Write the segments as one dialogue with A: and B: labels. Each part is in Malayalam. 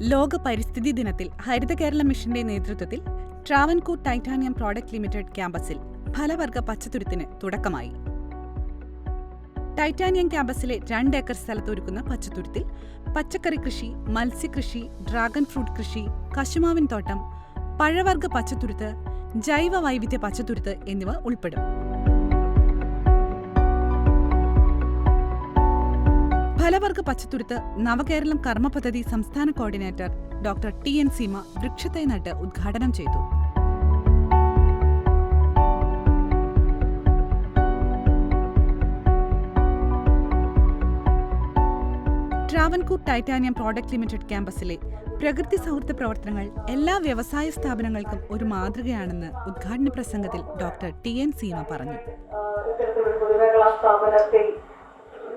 A: ലോക പരിസ്ഥിതി ദിനത്തിൽ ഹരിത കേരള മിഷന്റെ നേതൃത്വത്തിൽ ട്രാവൻകൂർ ടൈറ്റാനിയം പ്രോഡക്റ്റ് ലിമിറ്റഡ് ക്യാമ്പസിൽ ഫലവർഗ പച്ചത്തുരുത്തിന് തുടക്കമായി. ടൈറ്റാനിയം ക്യാമ്പസിലെ രണ്ട് ഏക്കർ സ്ഥലത്ത് ഒരുക്കുന്ന പച്ചത്തുരുത്തിൽ പച്ചക്കറി കൃഷി മത്സ്യകൃഷി ഡ്രാഗൺ ഫ്രൂട്ട് കൃഷി കശുമാവിൻ തോട്ടം പഴവർഗ പച്ചത്തുരുത്ത് ജൈവ വൈവിധ്യ പച്ചത്തുരുത്ത് എന്നിവ ഉൾപ്പെടും. ഫലവർഗ പച്ചത്തുരുത്ത് നവകേരളം കർമ്മ പദ്ധതി സംസ്ഥാന coordinator doctor T N Seema വൃക്ഷത്തെ നട്ട് ഉദ്ഘാടനം ചെയ്തു. ട്രാവൻകൂർ ടൈറ്റാനിയം പ്രോഡക്റ്റ് ലിമിറ്റഡ് ക്യാമ്പസിലെ പ്രകൃതി സൗഹൃദ പ്രവർത്തനങ്ങൾ എല്ലാ വ്യവസായ സ്ഥാപനങ്ങൾക്കും ഒരു മാതൃകയാണെന്ന് ഉദ്ഘാടന പ്രസംഗത്തിൽ ഡോക്ടർ ടി എൻ സീമ പറഞ്ഞു
B: ആഹ് ഇത്തരത്തിലൊരു പൊതുമേഖലാ സ്ഥാപനത്തിൽ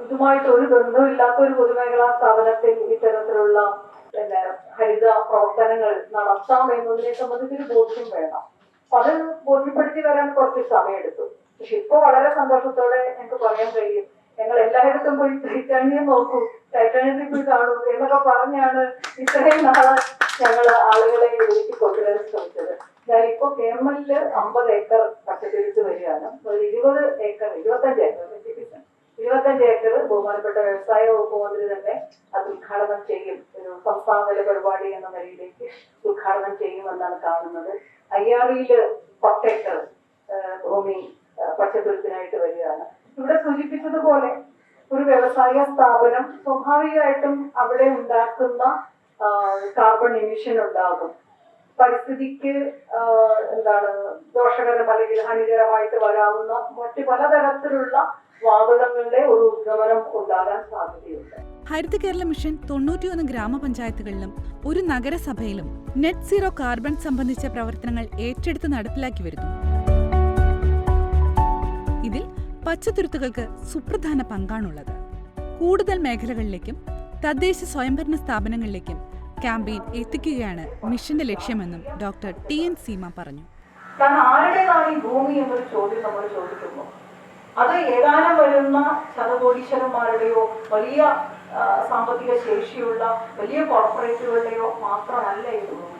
B: ഇതുമായിട്ട് ഒരു ബന്ധമില്ലാത്ത ഒരു പൊതുമേഖലാ സ്ഥാപനത്തിൽ ഇത്തരത്തിലുള്ള പിന്നെ ഹരിത പ്രവർത്തനങ്ങൾ നടത്താം എന്നതിനെ സംബന്ധിച്ച് ഒരു ബോധ്യം വേണം. അപ്പൊ അത് ബോധ്യപ്പെടുത്തി വരാൻ കുറച്ച് സമയമെടുത്തു. പക്ഷെ ഇപ്പൊ വളരെ സന്തോഷത്തോടെ എനിക്ക് പറയാൻ കഴിയും. ഞങ്ങൾ എല്ലായിടത്തും പോയി ടൈറ്റാനിയം നോക്കൂ. ടൈറ്റാനിയത്തിൽ പോയി കാണൂ എന്നൊക്കെ പറഞ്ഞാണ് ഇത്രയും നാൾ ഞങ്ങൾ ആളുകളെ ഒരുക്കി കൊണ്ടുവരാൻ ശ്രമിച്ചത്. ഞാൻ ഇപ്പൊ കേരളത്തിൽ അമ്പത് ഏക്കർ പച്ചക്കറിച്ച് വരികയാണ്. ഒരു ഇരുപത് ഏക്കർ ഇരുപത്തഞ്ച് ഏക്കർ. ഇരുപത്തഞ്ച് ഏക്കർ ബഹുമാനപ്പെട്ട വ്യവസായ വകുപ്പ് മന്ത്രി തന്നെ അത് ഉദ്ഘാടനം ചെയ്യും. ഒരു സംസ്ഥാനതല പരിപാടി എന്ന നിലയിലേക്ക് ഉദ്ഘാടനം ചെയ്യുമെന്നാണ് കാണുന്നത്. അയ്യാറിയിൽ പത്തേക്കർ ഭൂമി പച്ചക്കുരുത്തിനായിട്ട് വരികയാണ്. ഇവിടെ സൂചിപ്പിച്ചതുപോലെ ഒരു വ്യവസായ സ്ഥാപനം സ്വാഭാവികമായിട്ടും അവിടെ ഉണ്ടാക്കുന്ന കാർബൺ എമിഷൻ ഉണ്ടാകും. പരിസ്ഥിതിക്ക് എന്താണ് ദോഷകരം അല്ലെങ്കിൽ ഹാനികരമായിട്ട് വരാവുന്ന മറ്റു പലതരത്തിലുള്ള വാതകങ്ങളുടെ ഒരു ഉദ്ഗമനം ഉണ്ടാകാൻ സാധ്യതയുണ്ട്.
A: ഹരിത കേരള മിഷൻ തൊണ്ണൂറ്റിയൊന്ന് ഗ്രാമപഞ്ചായത്തുകളിലും ഒരു നഗരസഭയിലും നെറ്റ് സീറോ കാർബൺ സംബന്ധിച്ച പ്രവർത്തനങ്ങൾ ഏറ്റെടുത്ത് നടപ്പിലാക്കി വരുന്നു. ഇതിൽ പച്ചത്തുരുത്തുകൾക്ക് സുപ്രധാന പങ്കാണുള്ളത്. കൂടുതൽ മേഖലകളിലേക്കും തദ്ദേശ സ്വയംഭരണ സ്ഥാപനങ്ങളിലേക്കും ക്യാമ്പയിൻ എത്തിക്കുകയാണ് മിഷന്റെ ലക്ഷ്യമെന്നും ഡോക്ടർ ടി എൻ സീമ പറഞ്ഞു.
B: കാരണം ആരുടേതാണ് ഈ ഭൂമി എന്നൊരു ചോദ്യം നമ്മൾ ചോദിക്കുന്നു അത് ഏതാനും വരുന്ന ശതകോടീശ്വരന്മാരുടെയോ വലിയ സാമ്പത്തിക ശേഷിയുള്ള വലിയ കോർപ്പറേറ്റുകളുടെയോ മാത്രമല്ല ഈ ഭൂമി.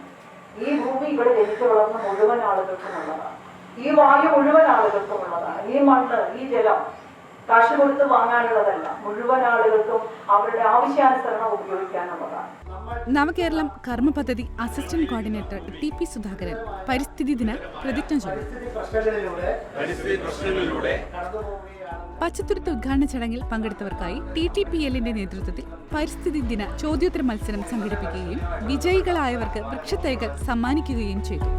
B: ഈ ഭൂമി ഇവിടെ ജനിച്ചു വളർന്ന മുഴുവൻ ആളുകൾക്കുമുള്ളതാണ് ഈ വായു മുഴുവൻ ആളുകൾക്കും ഉള്ളതാണ്. ഈ മണ്ണ് ഈ ജലം കാശ് കൊടുത്ത് വാങ്ങാനുള്ളതല്ല. മുഴുവൻ ആളുകൾക്കും അവരുടെ ആവശ്യാനുസരണം ഉപയോഗിക്കാനുള്ളതാണ്.
A: നവകേരളം കർമ്മ പദ്ധതി assistant coordinator T P Sudhakaran പരിസ്ഥിതി ദിന പ്രതിജ്ഞ ചൊല്ലി. പച്ചത്തുരുത്ത് ഉദ്ഘാടന ചടങ്ങിൽ പങ്കെടുത്തവർക്കായി ടി ടി പി എല്ലിന്റെ നേതൃത്വത്തിൽ പരിസ്ഥിതി ദിന ചോദ്യോത്തര മത്സരം സംഘടിപ്പിക്കുകയും വിജയികളായവർക്ക് വൃക്ഷത്തൈകൾ സമ്മാനിക്കുകയും ചെയ്തു.